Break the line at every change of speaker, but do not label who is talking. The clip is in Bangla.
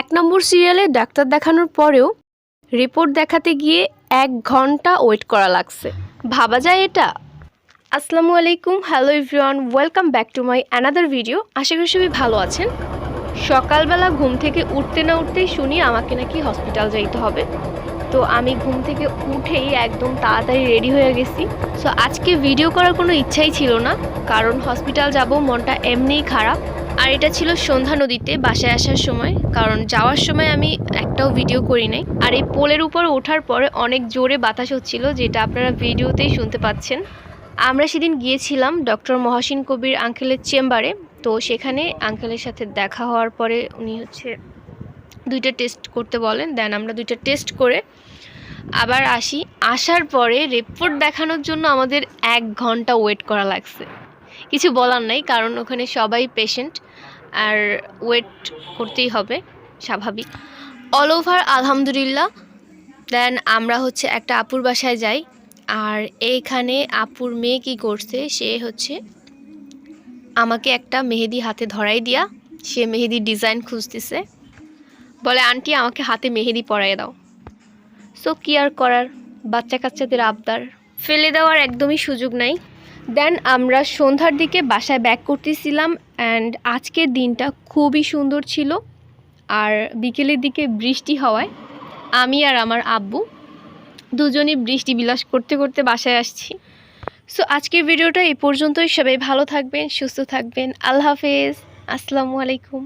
এক নম্বর সিরিয়ালে ডাক্তার দেখানোর পরেও রিপোর্ট দেখাতে গিয়ে এক ঘণ্টা ওয়েট করা লাগছে। ভাবা যায় এটা? আসসালামু আলাইকুম hello everyone welcome back to my another video আশা করি সবাই ভালো আছেন। সকালবেলা ঘুম থেকে উঠতে না উঠতেই শুনি আমাকে নাকি হসপিটাল যাইতে হবে। তো আমি ঘুম থেকে উঠেই একদম তাড়াতাড়ি রেডি হয়ে গেছি। সো আজকে ভিডিও করার কোনো ইচ্ছাই ছিল না। কারণ হসপিটাল যাব, মনটা এমনিই খারাপ। আর এটা ছিল সন্ধ্যা নদীতে বাসায় আসার সময়, কারণ যাওয়ার সময় আমি একটাও ভিডিও করি নাই। আর এই পোলের উপর ওঠার পরে অনেক জোরে বাতাস হচ্ছিল, যেটা আপনারা ভিডিওতেই শুনতে পাচ্ছেন। আমরা সেদিন গিয়েছিলাম ডক্টর মহাসিন কবির আঙ্কেলের চেম্বারে, তো সেখানে আঙ্কেলের সাথে দেখা হওয়ার পরে উনি হচ্ছে দুইটা টেস্ট করতে বলেন দেন আমরা দুইটা টেস্ট করে আবার আসি। আসার পরে রিপোর্ট দেখানোর জন্য আমাদের এক ঘণ্টা ওয়েট করা লাগছে। কিছু বলার নাই, কারণ ওখানে সবাই পেশেন্ট আর ওয়েট করতেই হবে, স্বাভাবিক। অল ওভার আলহামদুলিল্লাহ। দেন আমরা হচ্ছে একটা আপুর বাসায় যাই, আর এইখানে আপুর মেয়ে কি করছে, সে হচ্ছে আমাকে একটা মেহেদি হাতে ধরাই দিয়া, সে মেহেদির ডিজাইন খুঁজতেছে। বলে, আন্টি, আমাকে হাতে মেহেদি পরাই দাও। সো কি আর করার? বাচ্চা কাচ্চাদের আবদার। ফেলে দেওয়ার একদমই সুযোগ নাই। দেন আমরা সন্ধ্যার দিকে বাসায় ব্যাক করতেছিলাম অ্যান্ড আজকের দিনটা খুবই সুন্দর ছিল। আর বিকেলের দিকে বৃষ্টি হওয়ায় আমি আর আমার আব্বু দুজনই বৃষ্টি বিলাস করতে করতে বাসায় আসছি। সো আজকের ভিডিওটা এই পর্যন্তই। সবাই ভালো থাকবেন, সুস্থ থাকবেন। আল্লাহ হাফেজ। আসসালামু আলাইকুম।